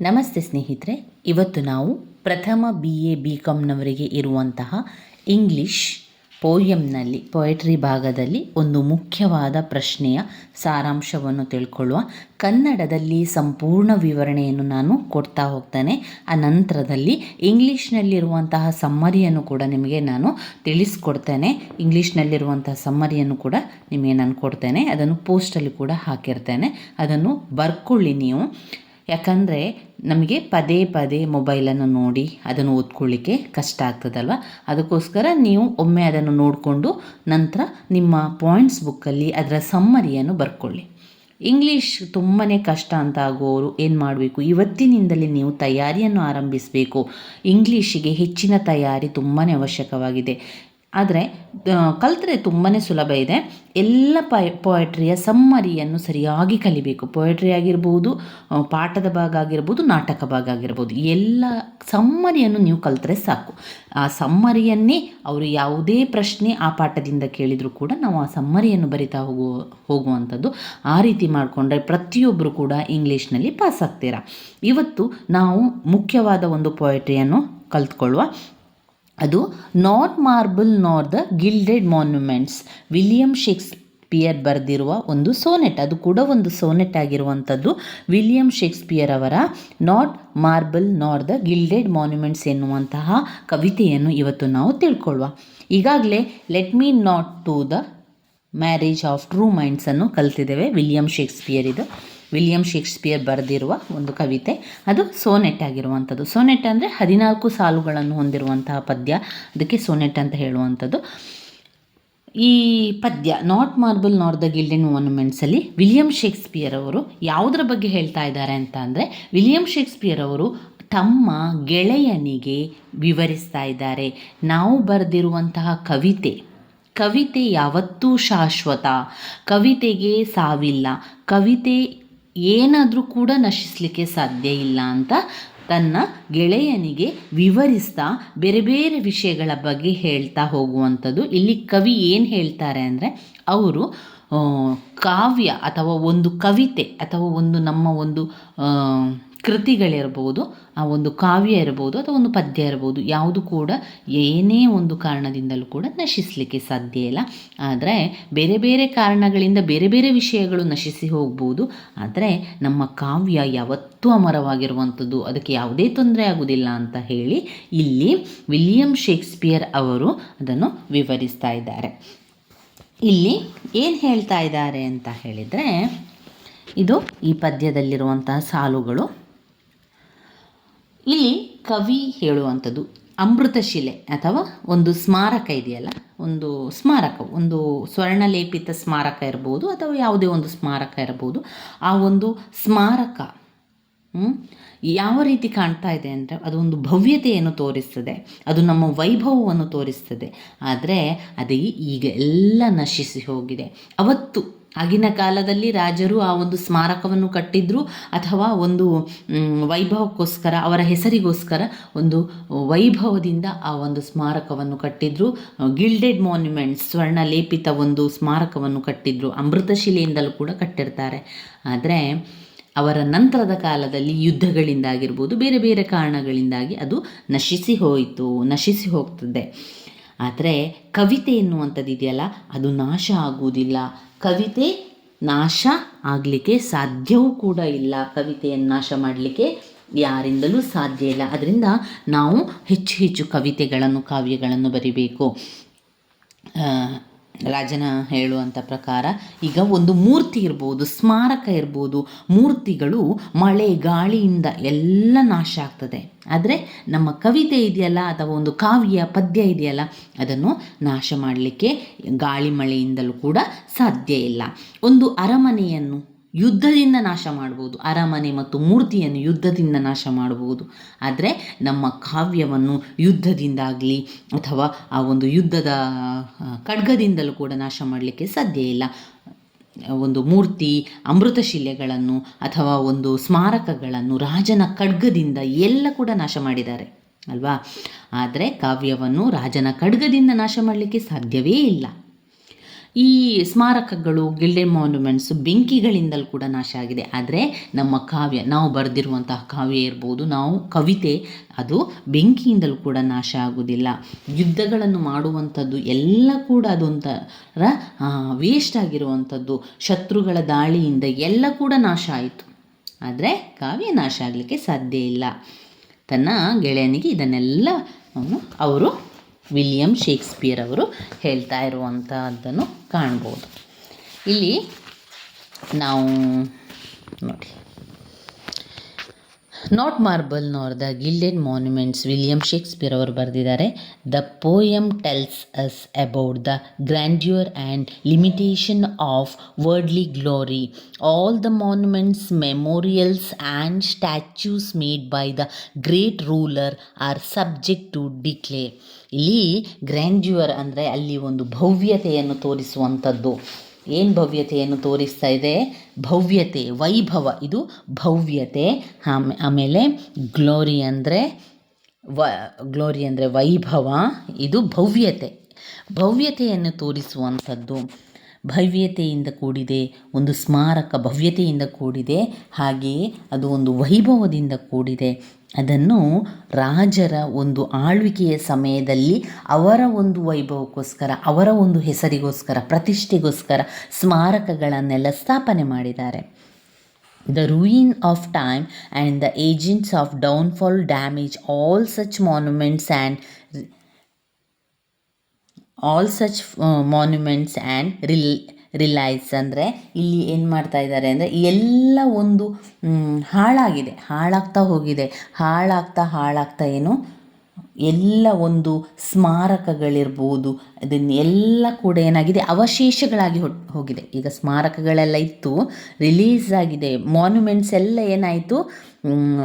ನಮಸ್ತೆ ಸ್ನೇಹಿತರೆ, ಇವತ್ತು ನಾವು ಪ್ರಥಮ ಬಿ ಎ ಬಿ ಕಾಮ್ನವರಿಗೆ ಇರುವಂತಹ ಇಂಗ್ಲಿಷ್ ಪೋಯಮ್ನಲ್ಲಿ ಪೊಯಟ್ರಿ ಭಾಗದಲ್ಲಿ ಒಂದು ಮುಖ್ಯವಾದ ಪ್ರಶ್ನೆಯ ಸಾರಾಂಶವನ್ನು ತಿಳ್ಕೊಳ್ಳುವ ಕನ್ನಡದಲ್ಲಿ ಸಂಪೂರ್ಣ ವಿವರಣೆಯನ್ನು ನಾನು ಕೊಡ್ತಾ ಹೋಗ್ತೇನೆ. ಆ ನಂತರದಲ್ಲಿ ಇಂಗ್ಲೀಷ್ನಲ್ಲಿರುವಂತಹ ಸಮ್ಮರಿಯನ್ನು ಕೂಡ ನಿಮಗೆ ನಾನು ತಿಳಿಸ್ಕೊಡ್ತೇನೆ. ಇಂಗ್ಲೀಷ್ನಲ್ಲಿರುವಂತಹ ಸಮ್ಮರಿಯನ್ನು ಕೂಡ ನಿಮಗೆ ನಾನು ಕೊಡ್ತೇನೆ. ಅದನ್ನು ಪೋಸ್ಟಲ್ಲಿ ಕೂಡ ಹಾಕಿರ್ತೇನೆ. ಅದನ್ನು ಬರ್ಕೊಳ್ಳಿ ನೀವು. ಯಾಕಂದರೆ ನಮಗೆ ಪದೇ ಪದೇ ಮೊಬೈಲನ್ನು ನೋಡಿ ಅದನ್ನು ಓದ್ಕೊಳ್ಳಿಕ್ಕೆ ಕಷ್ಟ ಆಗ್ತದಲ್ವ? ಅದಕ್ಕೋಸ್ಕರ ನೀವು ಒಮ್ಮೆ ಅದನ್ನು ನೋಡಿಕೊಂಡು ನಂತರ ನಿಮ್ಮ ಪಾಯಿಂಟ್ಸ್ ಬುಕ್ಕಲ್ಲಿ ಅದರ ಸಮ್ಮರಿಯನ್ನು ಬರ್ಕೊಳ್ಳಿ. ಇಂಗ್ಲೀಷ್ ತುಂಬಾ ಕಷ್ಟ ಅಂತ ಆಗುವವರು ಏನು ಮಾಡಬೇಕು? ಇವತ್ತಿನಿಂದಲೇ ನೀವು ತಯಾರಿಯನ್ನು ಆರಂಭಿಸಬೇಕು. ಇಂಗ್ಲೀಷಿಗೆ ಹೆಚ್ಚಿನ ತಯಾರಿ ತುಂಬಾ ಅವಶ್ಯಕವಾಗಿದೆ. ಆದರೆ ಕಲಿತ್ರೆ ತುಂಬಾ ಸುಲಭ ಇದೆ. ಎಲ್ಲ ಪೈ ಪೊಯಟ್ರಿಯ ಸಮ್ಮರಿಯನ್ನು ಸರಿಯಾಗಿ ಕಲಿಬೇಕು. ಪೊಯಟ್ರಿ ಆಗಿರ್ಬೋದು ಪಾಠದ ಭಾಗ ಆಗಿರ್ಬೋದು, ನಾಟಕ ಭಾಗ ಆಗಿರ್ಬೋದು. ಎಲ್ಲ ಸಮ್ಮರಿಯನ್ನು ನೀವು ಕಲಿತ್ರೆ ಸಾಕು. ಆ ಸಮ್ಮರಿಯನ್ನೇ ಅವರು ಯಾವುದೇ ಪ್ರಶ್ನೆ ಆ ಪಾಠದಿಂದ ಕೇಳಿದರೂ ಕೂಡ ನಾವು ಆ ಸಮ್ಮರಿಯನ್ನು ಬರಿತಾ ಹೋಗುವ, ಹೋಗುವಂಥದ್ದು ಆ ರೀತಿ ಮಾಡಿಕೊಂಡ್ರೆ ಪ್ರತಿಯೊಬ್ಬರು ಕೂಡ ಇಂಗ್ಲೀಷ್ನಲ್ಲಿ ಪಾಸ್ ಆಗ್ತೀರಾ. ಇವತ್ತು ನಾವು ಮುಖ್ಯವಾದ ಒಂದು ಪೊಯಟ್ರಿಯನ್ನು ಕಲ್ತ್ಕೊಳ್ಳುವ. ಅದು not marble nor the gilded monuments. William Shakespeare ಬರೆದಿರುವ ಒಂದು ಸೋನೆಟ್, ಅದು ಕೂಡ ಒಂದು ಸೋನೆಟ್ ಆಗಿರುವಂಥದ್ದು. ವಿಲಿಯಂ ಶೇಕ್ಸ್ಪಿಯರ್ ಅವರ not marble nor the gilded monuments ಎನ್ನುವಂತಹ ಕವಿತೆಯನ್ನು ಇವತ್ತು ನಾವು ತಿಳ್ಕೊಳ್ಳುವ. ಈಗಾಗಲೇ let me not to the marriage of true ಮೈಂಡ್ಸನ್ನು ಕಲ್ತಿದ್ದೇವೆ. ವಿಲಿಯಂ ಶೇಕ್ಸ್ಪಿಯರ್ ಇದು ವಿಲಿಯಂ ಶೇಕ್ಸ್ಪಿಯರ್ ಬರೆದಿರುವ ಒಂದು ಕವಿತೆ. ಅದು ಸೋನೆಟ್ ಆಗಿರುವಂಥದ್ದು. ಸೋನೆಟ್ ಅಂದರೆ ಹದಿನಾಲ್ಕು ಸಾಲುಗಳನ್ನು ಹೊಂದಿರುವಂತಹ ಪದ್ಯ. ಅದಕ್ಕೆ ಸೋನೆಟ್ ಅಂತ ಹೇಳುವಂಥದ್ದು. ಈ ಪದ್ಯ, not marble nor the gilded ಮಾನ್ಯುಮೆಂಟ್ಸಲ್ಲಿ William Shakespeare ಅವರು ಯಾವುದರ ಬಗ್ಗೆ ಹೇಳ್ತಾ ಇದ್ದಾರೆ ಅಂತ ಅಂದರೆ, ವಿಲಿಯಂ ಶೇಕ್ಸ್ಪಿಯರ್ ಅವರು ತಮ್ಮ ಗೆಳೆಯನಿಗೆ ವಿವರಿಸ್ತಾ ಇದ್ದಾರೆ. ನಾವು ಬರೆದಿರುವಂತಹ ಕವಿತೆ ಕವಿತೆ ಯಾವತ್ತೂ ಶಾಶ್ವತ, ಕವಿತೆಗೆ ಸಾವಿಲ್ಲ, ಕವಿತೆ ಏನಾದರೂ ಕೂಡ ನಶಿಸಲಿಕ್ಕೆ ಸಾಧ್ಯ ಇಲ್ಲ ಅಂತ ತನ್ನ ಗೆಳೆಯನಿಗೆ ವಿವರಿಸ್ತಾ ಬೇರೆ ಬೇರೆ ವಿಷಯಗಳ ಬಗ್ಗೆ ಹೇಳ್ತಾ ಹೋಗುವಂಥದ್ದು. ಇಲ್ಲಿ ಕವಿ ಏನು ಹೇಳ್ತಾರೆ ಅಂದರೆ, ಅವರು ಕಾವ್ಯ ಅಥವಾ ಒಂದು ಕವಿತೆ ಅಥವಾ ಒಂದು ನಮ್ಮ ಒಂದು ಕೃತಿಗಳಿರ್ಬೋದು, ಆ ಒಂದು ಕಾವ್ಯ ಇರ್ಬೋದು ಅಥವಾ ಒಂದು ಪದ್ಯ ಇರ್ಬೋದು, ಯಾವುದು ಕೂಡ ಏನೇ ಒಂದು ಕಾರಣದಿಂದಲೂ ಕೂಡ ನಶಿಸಲಿಕ್ಕೆ ಸಾಧ್ಯ ಇಲ್ಲ. ಆದರೆ ಬೇರೆ ಬೇರೆ ಕಾರಣಗಳಿಂದ ಬೇರೆ ಬೇರೆ ವಿಷಯಗಳು ನಶಿಸಿ ಹೋಗ್ಬೋದು. ಆದರೆ ನಮ್ಮ ಕಾವ್ಯ ಯಾವತ್ತೂ ಅಮರವಾಗಿರುವಂಥದ್ದು, ಅದಕ್ಕೆ ಯಾವುದೇ ತೊಂದರೆ ಆಗುವುದಿಲ್ಲ ಅಂತ ಹೇಳಿ ಇಲ್ಲಿ ವಿಲಿಯಂ ಶೇಕ್ಸ್ಪಿಯರ್ ಅವರು ಅದನ್ನು ವಿವರಿಸ್ತಾ ಇದ್ದಾರೆ. ಇಲ್ಲಿ ಏನು ಹೇಳ್ತಾ ಇದ್ದಾರೆ ಅಂತ ಹೇಳಿದರೆ, ಇದು ಈ ಪದ್ಯದಲ್ಲಿರುವಂತಹ ಸಾಲುಗಳು. ಇಲ್ಲಿ ಕವಿ ಹೇಳುವಂಥದ್ದು ಅಮೃತಶಿಲೆ ಅಥವಾ ಒಂದು ಸ್ಮಾರಕ ಇದೆಯಲ್ಲ? ಒಂದು ಸ್ಮಾರಕ, ಒಂದು ಸ್ವರ್ಣಲೇಪಿತ ಸ್ಮಾರಕ ಇರ್ಬೋದು ಅಥವಾ ಯಾವುದೇ ಒಂದು ಸ್ಮಾರಕ ಇರ್ಬೋದು. ಆ ಒಂದು ಸ್ಮಾರಕ ಯಾವ ರೀತಿ ಕಾಣ್ತಾ ಇದೆ ಅಂದರೆ ಅದು ಒಂದು ಭವ್ಯತೆಯನ್ನು ತೋರಿಸ್ತದೆ, ಅದು ನಮ್ಮ ವೈಭವವನ್ನು ತೋರಿಸ್ತದೆ. ಆದರೆ ಅದೇ ಈಗ ಎಲ್ಲ ನಶಿಸಿ ಹೋಗಿದೆ. ಅವತ್ತು ಆಗಿನ ಕಾಲದಲ್ಲಿ ರಾಜರು ಆ ಒಂದು ಸ್ಮಾರಕವನ್ನು ಕಟ್ಟಿದ್ರು ಅಥವಾ ಒಂದು ವೈಭವಕ್ಕೋಸ್ಕರ, ಅವರ ಹೆಸರಿಗೋಸ್ಕರ ಒಂದು ವೈಭವದಿಂದ ಆ ಒಂದು ಸ್ಮಾರಕವನ್ನು ಕಟ್ಟಿದ್ರು. ಗಿಲ್ಡೆಡ್ ಮಾನ್ಯುಮೆಂಟ್ಸ್ ಸ್ವರ್ಣ ಲೇಪಿತ ಒಂದು ಸ್ಮಾರಕವನ್ನು ಕಟ್ಟಿದ್ರು. ಅಮೃತಶಿಲೆಯಿಂದಲೂ ಕೂಡ ಕಟ್ಟಿರ್ತಾರೆ. ಆದರೆ ಅವರ ನಂತರದ ಕಾಲದಲ್ಲಿ ಯುದ್ಧಗಳಿಂದಾಗಿರ್ಬೋದು, ಬೇರೆ ಬೇರೆ ಕಾರಣಗಳಿಂದಾಗಿ ಅದು ನಶಿಸಿ ಹೋಯಿತು, ನಶಿಸಿ ಹೋಗ್ತದೆ. ಆದರೆ ಕವಿತೆ ಎನ್ನುವಂಥದ್ದು ಇದೆಯಲ್ಲ, ಅದು ನಾಶ ಆಗುವುದಿಲ್ಲ. ಕವಿತೆ ನಾಶ ಆಗಲಿಕ್ಕೆ ಸಾಧ್ಯವೂ ಕೂಡ ಇಲ್ಲ. ಕವಿತೆಯನ್ನು ನಾಶ ಮಾಡಲಿಕ್ಕೆ ಯಾರಿಂದಲೂ ಸಾಧ್ಯ ಇಲ್ಲ. ಅದರಿಂದ ನಾವು ಹೆಚ್ಚು ಹೆಚ್ಚು ಕವಿತೆಗಳನ್ನು, ಕಾವ್ಯಗಳನ್ನು ಬರಿಬೇಕು. ರಾಜನ ಹೇಳುವಂಥ ಪ್ರಕಾರ ಈಗ ಒಂದು ಮೂರ್ತಿ ಇರ್ಬೋದು, ಸ್ಮಾರಕ ಇರ್ಬೋದು, ಮೂರ್ತಿಗಳು ಮಳೆ ಗಾಳಿಯಿಂದ ಎಲ್ಲ ನಾಶ ಆಗ್ತದೆ. ಆದರೆ ನಮ್ಮ ಕವಿತೆ ಇದೆಯಲ್ಲ ಅಥವಾ ಒಂದು ಕಾವ್ಯ ಪದ್ಯ ಇದೆಯಲ್ಲ, ಅದನ್ನು ನಾಶ ಮಾಡಲಿಕ್ಕೆ ಗಾಳಿ ಮಳೆಯಿಂದಲೂ ಕೂಡ ಸಾಧ್ಯ ಇಲ್ಲ. ಒಂದು ಅರಮನೆಯನ್ನು ಯುದ್ಧದಿಂದ ನಾಶ ಮಾಡ್ಬೋದು. ಅರಮನೆ ಮತ್ತು ಮೂರ್ತಿಯನ್ನು ಯುದ್ಧದಿಂದ ನಾಶ ಮಾಡಬಹುದು ಆದರೆ ನಮ್ಮ ಕಾವ್ಯವನ್ನು ಯುದ್ಧದಿಂದಾಗಲಿ ಅಥವಾ ಆ ಒಂದು ಯುದ್ಧದ ಖಡ್ಗದಿಂದಲೂ ಕೂಡ ನಾಶ ಮಾಡಲಿಕ್ಕೆ ಸಾಧ್ಯ ಇಲ್ಲ. ಒಂದು ಮೂರ್ತಿ, ಅಮೃತಶಿಲೆಗಳನ್ನು ಅಥವಾ ಒಂದು ಸ್ಮಾರಕಗಳನ್ನು ರಾಜನ ಖಡ್ಗದಿಂದ ಎಲ್ಲ ಕೂಡ ನಾಶ ಮಾಡಿದ್ದಾರೆ. ಅಲ್ವಾ? ಆದರೆ ಕಾವ್ಯವನ್ನು ರಾಜನ ಖಡ್ಗದಿಂದ ನಾಶ ಮಾಡಲಿಕ್ಕೆ ಸಾಧ್ಯವೇ ಇಲ್ಲ. ಈ ಸ್ಮಾರಕಗಳು, ಗಿಲ್ಡೆ ಮಾನ್ಯುಮೆಂಟ್ಸ್ ಬೆಂಕಿಗಳಿಂದಲೂ ಕೂಡ ನಾಶ ಆಗಿದೆ. ಆದರೆ ನಮ್ಮ ಕಾವ್ಯ, ನಾವು ಬರೆದಿರುವಂತಹ ಕಾವ್ಯ ಇರ್ಬೋದು, ನಾವು ಕವಿತೆ, ಅದು ಬೆಂಕಿಯಿಂದಲೂ ಕೂಡ ನಾಶ ಆಗುವುದಿಲ್ಲ. ಯುದ್ಧಗಳನ್ನು ಮಾಡುವಂಥದ್ದು ಎಲ್ಲ ಕೂಡ ಅದೊಂಥರ ವೇಸ್ಟ್ ಆಗಿರುವಂಥದ್ದು. ಶತ್ರುಗಳ ದಾಳಿಯಿಂದ ಎಲ್ಲ ಕೂಡ ನಾಶ ಆಯಿತು. ಆದರೆ ಕಾವ್ಯ ನಾಶ ಆಗಲಿಕ್ಕೆ ಸಾಧ್ಯ ಇಲ್ಲ. ತನ್ನ ಗೆಳೆಯನಿಗೆ ಇದನ್ನೆಲ್ಲ ಅವರು ವಿಲಿಯಂ ಶೇಕ್ಸ್ಪಿಯರ್ ಅವರು ಹೇಳ್ತಾ ಇರುವಂತಹದ್ದನ್ನು ಕಾಣ್ಬೋದು. ಇಲ್ಲಿ ನಾವು ನೋಡಿ. Not marble nor the gilded monuments William Shakespeare ಅವರು ಬರೆದಿದ್ದಾರೆ. The poem tells us about the grandeur and limitation of worldly glory all the monuments memorials and statues made by the great ruler are subject to declare ಇಲ್ಲಿ grandeur ಅಂದರೆ ಅಲ್ಲಿ ಒಂದು ಭವ್ಯತೆಯನ್ನು ತೋರಿಸುವಂಥದ್ದು. ಏನು ಭವ್ಯತೆಯನ್ನು ತೋರಿಸ್ತಾ ಇದೆ? ಭವ್ಯತೆ, ವೈಭವ. ಇದು ಭವ್ಯತೆ. ಆಮೆ, ಆಮೇಲೆ ಗ್ಲೋರಿ ಅಂದರೆ ವ ಗ್ಲೋರಿ ಅಂದರೆ ವೈಭವ. ಇದು ಭವ್ಯತೆ. ಭವ್ಯತೆಯನ್ನು ತೋರಿಸುವಂಥದ್ದು. ಭವ್ಯತೆಯಿಂದ ಕೂಡಿದೆ, ಒಂದು ಸ್ಮಾರಕ ಭವ್ಯತೆಯಿಂದ ಕೂಡಿದೆ, ಹಾಗೆಯೇ ಅದು ಒಂದು ವೈಭವದಿಂದ ಕೂಡಿದೆ. ಅದನ್ನು ರಾಜರ ಒಂದು ಆಳ್ವಿಕೆಯ ಸಮಯದಲ್ಲಿ ಅವರ ಒಂದು ವೈಭವಕ್ಕೋಸ್ಕರ, ಅವರ ಒಂದು ಹೆಸರಿಗೋಸ್ಕರ, ಪ್ರತಿಷ್ಠೆಗೋಸ್ಕರ ಸ್ಮಾರಕಗಳನ್ನೆಲ್ಲ ಸ್ಥಾಪನೆ ಮಾಡಿದ್ದಾರೆ. The ruin of time and the agents of downfall damage all such monuments and all such monuments and ರಿಲ್ realise ಅಂದರೆ ಇಲ್ಲಿ ಏನು ಮಾಡ್ತಾ ಇದ್ದಾರೆ ಅಂದರೆ ಎಲ್ಲ ಒಂದು ಹಾಳಾಗಿದೆ. ಹಾಳಾಗ್ತಾ ಹೋಗಿದೆ. ಹಾಳಾಗ್ತಾ ಹಾಳಾಗ್ತಾ ಏನು? ಎಲ್ಲ ಒಂದು ಸ್ಮಾರಕಗಳಿರ್ಬೋದು. ಅದನ್ನೆಲ್ಲ ಕೂಡ ಏನಾಗಿದೆ? ಅವಶೇಷಗಳಾಗಿ ಹೋಗಿದೆ. ಈಗ ಸ್ಮಾರಕಗಳೆಲ್ಲ ಇತ್ತು ರಿಲೀಸ್ ಆಗಿದೆ. ಮಾನ್ಯುಮೆಂಟ್ಸ್ ಎಲ್ಲ ಏನಾಯಿತು?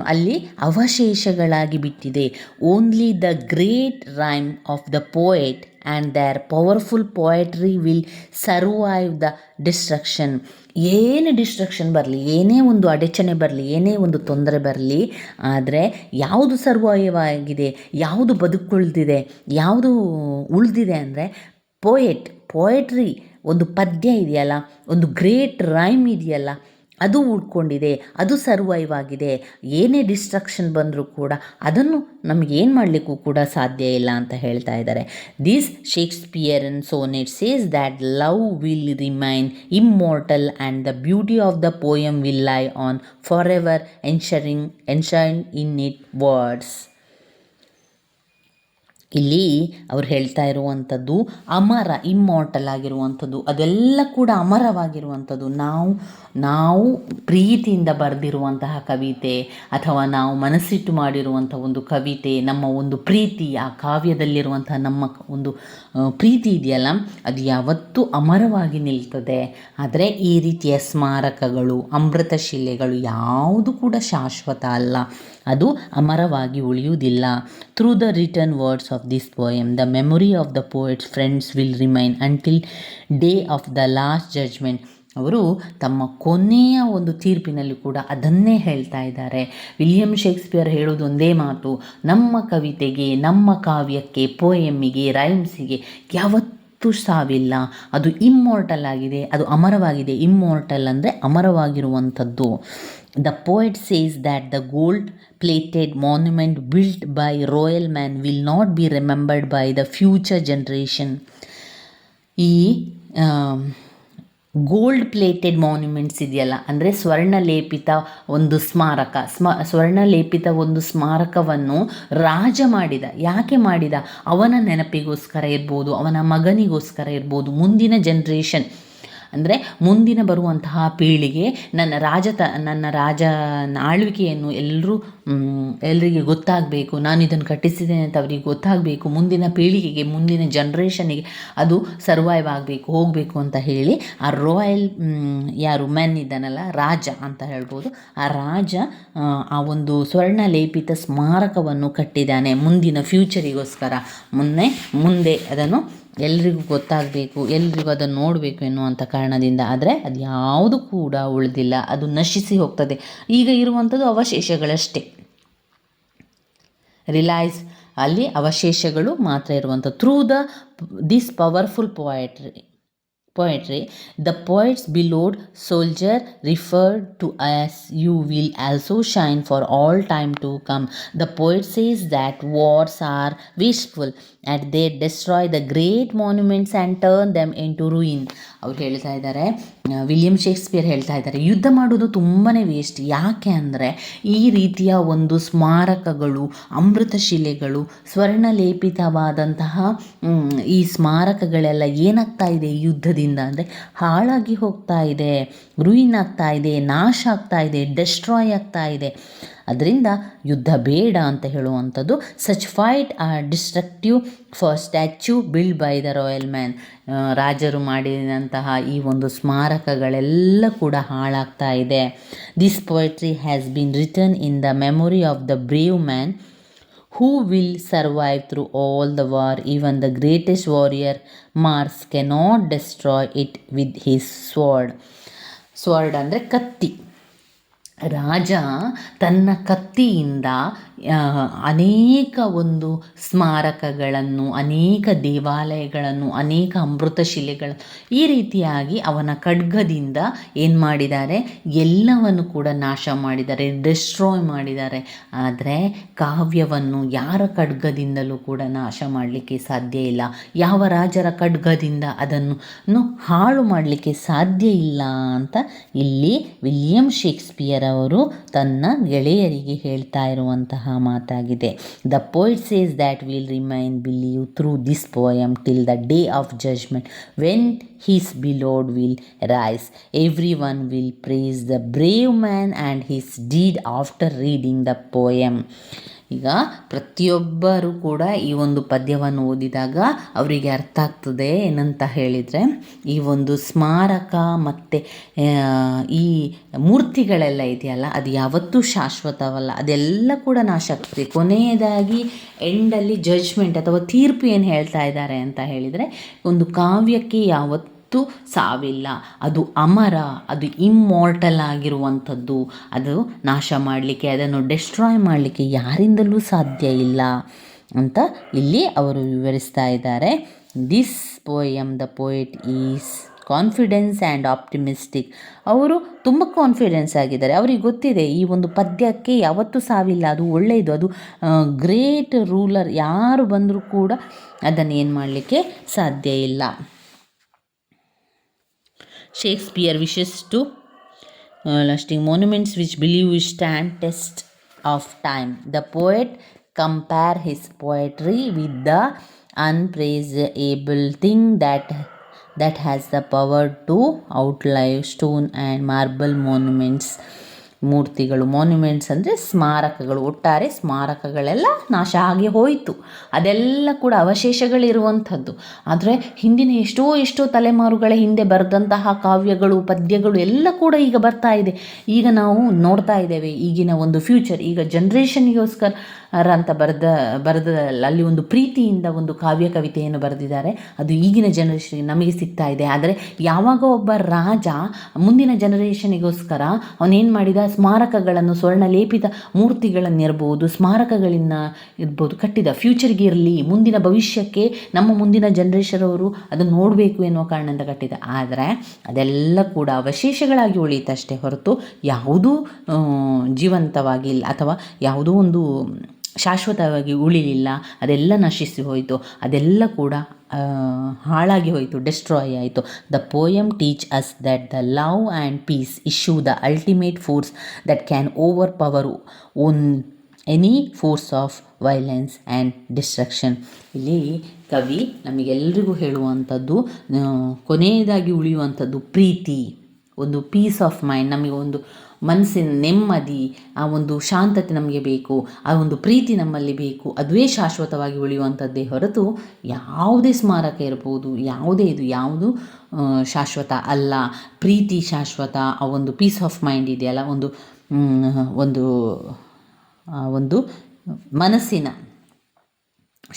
ಅಲ್ಲಿ ಅವಶೇಷಗಳಾಗಿ ಬಿಟ್ಟಿದೆ. Only the great rhyme of the poet and their powerful poetry will survive the destruction ಏನೇ ಡಿಸ್ಟ್ರಕ್ಷನ್ ಬರಲಿ, ಏನೇ ಒಂದು ಅಡಚಣೆ ಬರಲಿ, ಏನೇ ಒಂದು ತೊಂದರೆ ಬರಲಿ, ಆದರೆ ಯಾವುದು ಸರ್ವೈವ್ ಆಗಿದೆ, ಯಾವುದು ಬದುಕುಳಿದಿದೆ, ಯಾವುದು ಉಳಿದಿದೆ ಅಂದರೆ ಪೋಯೆಟ್ ಪೋಯೆಟ್ರಿ ಒಂದು ಪದ್ಯ ಇದೆಯಲ್ಲ, ಒಂದು ಗ್ರೇಟ್ ರೈಮ್ ಇದೆಯಲ್ಲ ಅದು ಉಳ್ಕೊಂಡಿದೆ, ಅದು ಸರ್ವೈವ್ ಆಗಿದೆ. ಏನೇ ಡಿಸ್ಟ್ರಕ್ಷನ್ ಬಂದರೂ ಕೂಡ ಅದನ್ನು ನಮಗೆ ಏನು ಮಾಡಲಿಕ್ಕೂ ಕೂಡ ಸಾಧ್ಯ ಇಲ್ಲ ಅಂತ ಹೇಳ್ತಾ ಇದ್ದಾರೆ. This Shakespearean sonnet says that love will remain immortal and the beauty of the poem will lie on for ever enshrining enshrine in it words ಇಲ್ಲಿ ಅವ್ರು ಹೇಳ್ತಾ ಇರುವಂಥದ್ದು ಅಮರ ಇಮ್ಮೋರ್ಟಲ್ ಆಗಿರುವಂಥದ್ದು. ಅದೆಲ್ಲ ಕೂಡ ಅಮರವಾಗಿರುವಂಥದ್ದು. ನಾವು ನಾವು ಪ್ರೀತಿಯಿಂದ ಬರೆದಿರುವಂತಹ ಕವಿತೆ ಅಥವಾ ನಾವು ಮನಸ್ಸಿಟ್ಟು ಮಾಡಿರುವಂಥ ಒಂದು ಕವಿತೆ, ನಮ್ಮ ಒಂದು ಪ್ರೀತಿ, ಆ ಕಾವ್ಯದಲ್ಲಿರುವಂತಹ ನಮ್ಮ ಒಂದು ಪ್ರೀತಿ ಇದೆಯಲ್ಲ, ಅದು ಯಾವತ್ತೂ ಅಮರವಾಗಿ ನಿಲ್ತದೆ. ಆದರೆ ಈ ರೀತಿಯ ಸ್ಮಾರಕಗಳು, ಅಮೃತ ಶಿಲೆಗಳು ಯಾವುದು ಕೂಡ ಶಾಶ್ವತ ಅಲ್ಲ. ಅದು ಅಮರವಾಗಿ ಉಳಿಯುವುದಿಲ್ಲ. Through the return words of this poem the memory of the poet's friends will remain until day of the last judgement ಅವರು ತಮ್ಮ ಕೊನೆಯ ಒಂದು ತೀರ್ಪಿನಲ್ಲಿ ಕೂಡ ಅದನ್ನೇ ಹೇಳ್ತಾ ಇದ್ದಾರೆ. ವಿಲಿಯಂ ಶೇಕ್ಸ್ಪಿಯರ್ ಹೇಳೋದು ಒಂದೇ ಮಾತು, ನಮ್ಮ ಕವಿತೆಗೆ, ನಮ್ಮ ಕಾವ್ಯಕ್ಕೆ ಪೋಯಮ್ಮಿಗೆ ರೈಮ್ಸಿಗೆ ಯಾವತ್ತೂ ಸಾವಿಲ್ಲ. ಅದು ಇಮ್ಮೋರ್ಟಲ್ ಆಗಿದೆ. ಅದು ಅಮರವಾಗಿದೆ. ಇಮ್ಮೋರ್ಟಲ್ ಅಂದರೆ ಅಮರವಾಗಿರುವಂಥದ್ದು. The poet says that the gold plated monument built by royal man will not be remembered by the future generation ಈ ಗೋಲ್ಡ್ ಪ್ಲೇಟೆಡ್ ಮಾನ್ಯುಮೆಂಟ್ಸ್ ಇದೆಯಲ್ಲ? ಅಂದರೆ ಸ್ವರ್ಣಲೇಪಿತ ಒಂದು ಸ್ಮಾರಕ. ಸ್ಮ, ಸ್ವರ್ಣಲೇಪಿತ ಒಂದು ಸ್ಮಾರಕವನ್ನು ರಾಜ ಮಾಡಿದ. ಯಾಕೆ ಮಾಡಿದ? ಅವನ ನೆನಪಿಗೋಸ್ಕರ ಇರ್ಬೋದು, ಅವನ ಮಗನಿಗೋಸ್ಕರ ಇರ್ಬೋದು, ಮುಂದಿನ ಜನ್ರೇಷನ್ ಅಂದರೆ ಮುಂದಿನ ಬರುವಂತಹ ಪೀಳಿಗೆ, ನನ್ನ ರಾಜ ತ, ನನ್ನ ರಾಜ ಆಳ್ವಿಕೆಯನ್ನು ಎಲ್ಲರೂ ಎಲ್ಲರಿಗೆ ಗೊತ್ತಾಗಬೇಕು. ನಾನು ಇದನ್ನು ಕಟ್ಟಿಸಿದ್ದೇನೆ ಅಂತ ಅವರಿಗೆ ಗೊತ್ತಾಗಬೇಕು. ಮುಂದಿನ ಪೀಳಿಗೆಗೆ, ಮುಂದಿನ ಜನ್ರೇಷನಿಗೆ ಅದು ಸರ್ವೈವ್ ಆಗಬೇಕು, ಹೋಗಬೇಕು ಅಂತ ಹೇಳಿ ಆ ರಾಯಲ್ ಯಾರು ಮ್ಯಾನ್ ಇದ್ದಾನಲ್ಲ, ರಾಜ ಅಂತ ಹೇಳ್ಬೋದು. ಆ ರಾಜ, ಆ ಒಂದು ಸ್ವರ್ಣ ಲೇಪಿತ ಸ್ಮಾರಕವನ್ನು ಕಟ್ಟಿದ್ದಾನೆ ಮುಂದಿನ ಫ್ಯೂಚರಿಗೋಸ್ಕರ ಮುನ್ನೆ, ಮುಂದೆ ಅದನ್ನು ಎಲ್ರಿಗೂ ಗೊತ್ತಾಗಬೇಕು, ಎಲ್ರಿಗೂ ಅದನ್ನು ನೋಡಬೇಕು ಎನ್ನುವಂಥ ಕಾರಣದಿಂದ ಆದರೆ ಅದು ಯಾವುದು ಕೂಡ ಉಳಿದಿಲ್ಲ, ಅದು ನಶಿಸಿ ಹೋಗ್ತದೆ. ಈಗ ಇರುವಂಥದ್ದು ಅವಶೇಷಗಳಷ್ಟೇ. ರಿಲೈಸ್ ಅಲ್ಲಿ ಅವಶೇಷಗಳು ಮಾತ್ರ ಇರುವಂಥ through the this powerful poetry poetry the poet's beloved soldier referred to as you will also shine for all time to come the poet's is that wars are are wasteful they destroy the great monuments and turn them into ruin ಅವ್ರು ಹೇಳ್ತಾ ಇದ್ದಾರೆ William Shakespeare ಹೇಳ್ತಾ ಇದ್ದಾರೆ, ಯುದ್ಧ ಮಾಡೋದು ತುಂಬಾ waste ಯಾಕೆ ಅಂದರೆ ಈ ರೀತಿಯ ಒಂದು ಸ್ಮಾರಕಗಳು ಅಮೃತ ಶಿಲೆಗಳು ಸ್ವರ್ಣಲೇಪಿತವಾದಂತಹ ಈ ಸ್ಮಾರಕಗಳೆಲ್ಲ ಏನಾಗ್ತಾ ಇದೆ ಯುದ್ಧದಿಂದ ಅಂದರೆ ಹಾಳಾಗಿ ಹೋಗ್ತಾ ಇದೆ ರೂಯಿನ್ ಆಗ್ತಾ ಇದೆ, ನಾಶ ಆಗ್ತಾ ಇದೆ ಡೆಸ್ಟ್ರಾಯ್ ಆಗ್ತಾ ಇದೆ. ಅದರಿಂದ ಯುದ್ಧ ಬೇಡ ಅಂತ ಹೇಳುವಂಥದ್ದು. Such fight are destructive for statue build by the royal man ರಾಜರು ಮಾಡಿದಂತಹ ಈ ಒಂದು ಸ್ಮಾರಕಗಳೆಲ್ಲ ಕೂಡ ಹಾಳಾಗ್ತಾ ಇದೆ. This poetry has been return in the memory of the brave man who will survive survive all the war even the greatest warrior Mars can not destroy it with his sword sword ಅಂದರೆ ಕತ್ತಿ. ರಾಜ ತನ್ನ ಕತ್ತಿಯಿಂದ ಅನೇಕ ಒಂದು ಸ್ಮಾರಕಗಳನ್ನು, ಅನೇಕ ದೇವಾಲಯಗಳನ್ನು, ಅನೇಕ ಅಮೃತ ಶಿಲೆಗಳನ್ನು ಈ ರೀತಿಯಾಗಿ ಅವನ ಖಡ್ಗದಿಂದ ಏನು ಮಾಡಿದ್ದಾರೆ? ಎಲ್ಲವನ್ನು ಕೂಡ ನಾಶ ಮಾಡಿದ್ದಾರೆ ಡಿಸ್ಟ್ರಾಯ್ ಮಾಡಿದ್ದಾರೆ. ಆದರೆ ಕಾವ್ಯವನ್ನು ಯಾರ ಖಡ್ಗದಿಂದಲೂ ಕೂಡ ನಾಶ ಮಾಡಲಿಕ್ಕೆ ಸಾಧ್ಯ ಇಲ್ಲ. ಯಾವ ರಾಜರ ಖಡ್ಗದಿಂದ ಅದನ್ನು ಹಾಳು ಮಾಡಲಿಕ್ಕೆ ಸಾಧ್ಯ ಇಲ್ಲ ಅಂತ ಇಲ್ಲಿ ವಿಲಿಯಂ ಶೇಕ್ಸ್ಪಿಯರ್ ಅವರು ತನ್ನ ಗೆಳೆಯರಿಗೆ ಹೇಳ್ತಾ ಇರುವಂತಹ ಮಾತಾಗಿದೆ. The poet says that will remain believe through this poem till the day of judgement when his beloved will rise every one will praise the brave man and his deed after reading the poem ಈಗ ಪ್ರತಿಯೊಬ್ಬರು ಕೂಡ ಈ ಒಂದು ಪದ್ಯವನ್ನು ಓದಿದಾಗ ಅವರಿಗೆ ಅರ್ಥ ಆಗ್ತದೆ ಏನಂತ ಹೇಳಿದರೆ ಈ ಒಂದು ಸ್ಮಾರಕ ಮತ್ತು ಈ ಮೂರ್ತಿಗಳೆಲ್ಲ ಇದೆಯಲ್ಲ, ಅದು ಯಾವತ್ತೂ ಶಾಶ್ವತವಲ್ಲ. ಅದೆಲ್ಲ ಕೂಡ ನಾಶಕ್ತಿ ಕೊನೆಯದಾಗಿ ಎಂಡಲ್ಲಿ ಜಡ್ಜ್ಮೆಂಟ್ ಅಥವಾ ತೀರ್ಪು ಏನು ಹೇಳ್ತಾ ಇದ್ದಾರೆ ಅಂತ ಹೇಳಿದರೆ, ಒಂದು ಕಾವ್ಯಕ್ಕೆ ಯಾವತ್ತೂ ಸಾವಿಲ್ಲ. ಅದು ಅಮರ, ಅದು ಇಮ್ಮಾರ್ಟಲ್ ಆಗಿರುವಂಥದ್ದು. ಅದು ನಾಶ ಮಾಡಲಿಕ್ಕೆ, ಅದನ್ನು ಡೆಸ್ಟ್ರಾಯ್ ಮಾಡಲಿಕ್ಕೆ ಯಾರಿಂದಲೂ ಸಾಧ್ಯ ಇಲ್ಲ ಅಂತ ಇಲ್ಲಿ ಅವರು ವಿವರಿಸ್ತಾ ಇದ್ದಾರೆ. This poem the poet is confidence and optimistic ಅವರು ತುಂಬ ಕಾನ್ಫಿಡೆನ್ಸ್ ಆಗಿದ್ದಾರೆ. ಅವರಿಗೆ ಗೊತ್ತಿದೆ, ಈ ಒಂದು ಪದ್ಯಕ್ಕೆ ಯಾವತ್ತೂ ಸಾವಿಲ್ಲ. ಅದು ಒಳ್ಳೆಯದು ಅದು ಗ್ರೇಟ್ ರೂಲರ್ ಯಾರು ಬಂದರೂ ಕೂಡ ಅದನ್ನು ಏನು ಮಾಡಲಿಕ್ಕೆ ಸಾಧ್ಯ ಇಲ್ಲ. Shakespeare wishes to uh, lasting monuments which believe stand test of time. The poet compare his poetry with the unpraisable thing that that has the power to outlive stone and marble monuments. ಮೂರ್ತಿಗಳು monuments ಅಂದರೆ ಸ್ಮಾರಕಗಳು. ಒಟ್ಟಾರೆ ಸ್ಮಾರಕಗಳೆಲ್ಲ ನಾಶ ಆಗಿ ಹೋಯಿತು. ಅದೆಲ್ಲ ಕೂಡ ಅವಶೇಷಗಳಿರುವಂಥದ್ದು. ಆದರೆ ಹಿಂದಿನ ಎಷ್ಟೋ ಎಷ್ಟೋ ತಲೆಮಾರುಗಳ ಹಿಂದೆ ಬರೆದಂತಹ ಕಾವ್ಯಗಳು, ಪದ್ಯಗಳು ಎಲ್ಲ ಕೂಡ ಈಗ ಬರ್ತಾ ಇದೆ. ಈಗ ನಾವು ನೋಡ್ತಾ ಇದ್ದೇವೆ ಈಗಿನ ಒಂದು ಫ್ಯೂಚರ್ ಈಗ ಜನ್ರೇಷನ್ಗೋಸ್ಕರ ಅಂತ ಬರೆದ ಬರೆದಲ್ಲ ಅಲ್ಲಿ ಒಂದು ಪ್ರೀತಿಯಿಂದ ಒಂದು ಕಾವ್ಯ ಕವಿತೆಯನ್ನು ಬರೆದಿದ್ದಾರೆ. ಅದು ಈಗಿನ ಜನರೇಷನ್ಗೆ ನಮಗೆ ಸಿಗ್ತಾ ಇದೆ. ಆದರೆ ಯಾವಾಗ ಒಬ್ಬ ರಾಜ ಮುಂದಿನ ಜನರೇಷನಿಗೋಸ್ಕರ ಅವನೇನು ಮಾಡಿದ? ಸ್ಮಾರಕಗಳನ್ನು ಸ್ವರ್ಣಲೇಪಿತ ಮೂರ್ತಿಗಳನ್ನಿರ್ಬೋದು ಸ್ಮಾರಕಗಳನ್ನ ಇರ್ಬೋದು ಕಟ್ಟಿದ. ಫ್ಯೂಚರ್ಗೆ ಇರಲಿ ಮುಂದಿನ ಭವಿಷ್ಯಕ್ಕೆ ನಮ್ಮ ಮುಂದಿನ ಜನರೇಷನ್ ಅವರು ಅದನ್ನು ನೋಡಬೇಕು ಎನ್ನುವ ಕಾರಣದಿಂದ ಕಟ್ಟಿದ. ಆದರೆ ಅದೆಲ್ಲ ಕೂಡ ಅವಶೇಷಗಳಾಗಿ ಉಳಿಯುತ್ತಷ್ಟೇ ಹೊರತು ಯಾವುದೂ ಆ, ಜೀವಂತವಾಗಿ ಇಲ್ಲ ಅಥವಾ ಯಾವುದೋ ಒಂದು ಶಾಶ್ವತವಾಗಿ ಉಳಿಲಿಲ್ಲ, ಅದೆಲ್ಲ ನಶಿಸಿ ಹೋಯಿತು, ಅದೆಲ್ಲ ಕೂಡ ಹಾಳಾಗಿ ಹೋಯಿತು, ಡೆಸ್ಟ್ರಾಯ್ ಆಯಿತು. The poem teach us that the love and peace issue the ultimate force that can over power own any force of violence and destruction ಇಲ್ಲಿ ಕವಿ ನಮಗೆಲ್ಲರಿಗೂ ಹೇಳುವಂಥದ್ದು ಕೊನೆಯದಾಗಿ ಉಳಿಯುವಂಥದ್ದು ಪ್ರೀತಿ. ಒಂದು ಪೀಸ್ ಆಫ್ ಮೈಂಡ್ ನಮಗೆ ಒಂದು ಮನಸ್ಸಿನ ನೆಮ್ಮದಿ, ಆ ಒಂದು ಶಾಂತತೆ ನಮಗೆ ಬೇಕು, ಆ ಒಂದು ಪ್ರೀತಿ ನಮ್ಮಲ್ಲಿ ಬೇಕು ಅದುವೇ ಶಾಶ್ವತವಾಗಿ ಉಳಿಯುವಂಥದ್ದೇ ಹೊರತು ಯಾವುದೇ ಸ್ಮಾರಕ ಇರ್ಬೋದು, ಯಾವುದೇ ಇದು ಯಾವುದು ಶಾಶ್ವತ ಅಲ್ಲ, ಪ್ರೀತಿ ಶಾಶ್ವತ, ಆ ಒಂದು ಪೀಸ್ ಆಫ್ ಮೈಂಡ್ ಇದೆಯಲ್ಲ, ಒಂದು ಒಂದು ಒಂದು ಮನಸ್ಸಿನ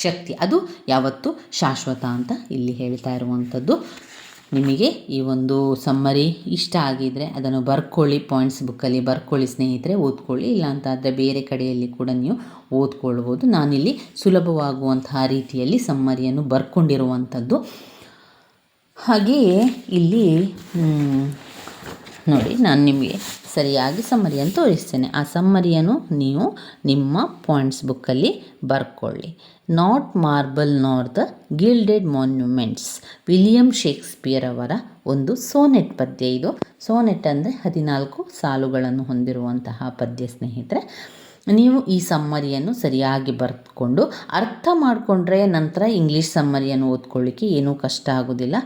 ಶಕ್ತಿ, ಅದು ಯಾವತ್ತು ಶಾಶ್ವತ ಅಂತ ಇಲ್ಲಿ ಹೇಳ್ತಾ ಇರುವಂಥದ್ದು. ನಿಮಗೆ ಈ ಒಂದು ಸಮ್ಮರಿ ಇಷ್ಟ ಆಗಿದರೆ ಅದನ್ನು ಬರ್ಕೊಳ್ಳಿ ಪಾಯಿಂಟ್ಸ್ ಬುಕ್ಕಲ್ಲಿ ಬರ್ಕೊಳ್ಳಿ ಸ್ನೇಹಿತರೆ, ಓದ್ಕೊಳ್ಳಿ. ಇಲ್ಲಾಂತಾದರೆ ಬೇರೆ ಕಡೆಯಲ್ಲಿ ಕೂಡ ನೀವು ಓದ್ಕೊಳ್ಬೋದು. ನಾನಿಲ್ಲಿ ಸುಲಭವಾಗುವಂತಹ ರೀತಿಯಲ್ಲಿ ಸಮ್ಮರಿಯನ್ನು ಬರ್ಕೊಂಡಿರುವಂಥದ್ದು. ಹಾಗೆಯೇ ಇಲ್ಲಿ ನೋಡಿ, ನಾನು ನಿಮಗೆ ಸರಿಯಾಗಿ ಸಮ್ಮರಿಯನ್ನು ತೋರಿಸ್ತೇನೆ. ಆ ಸಮ್ಮರಿಯನ್ನು ನೀವು ನಿಮ್ಮ ಪಾಯಿಂಟ್ಸ್ ಬುಕ್ಕಲ್ಲಿ ಬರ್ಕೊಳ್ಳಿ. Not marble nor the gilded monuments William Shakespeare ಅವರ ಒಂದು ಸೋನೆಟ್ ಪದ್ಯ ಇದು. ಸೋನೆಟ್ ಅಂದರೆ ಹದಿನಾಲ್ಕು ಸಾಲುಗಳನ್ನು ಹೊಂದಿರುವಂತಹ ಪದ್ಯ ಸ್ನೇಹಿತರೆ. ನೀವು ಈ ಸಮ್ಮರಿಯನ್ನು ಸರಿಯಾಗಿ ಬರೆದುಕೊಂಡು ಅರ್ಥ ಮಾಡಿಕೊಂಡ್ರೆ ನಂತರ ಇಂಗ್ಲೀಷ್ ಸಮ್ಮರಿಯನ್ನು ಓದ್ಕೊಳ್ಳಿಕ್ಕೆ ಏನೂ ಕಷ್ಟ ಆಗೋದಿಲ್ಲ.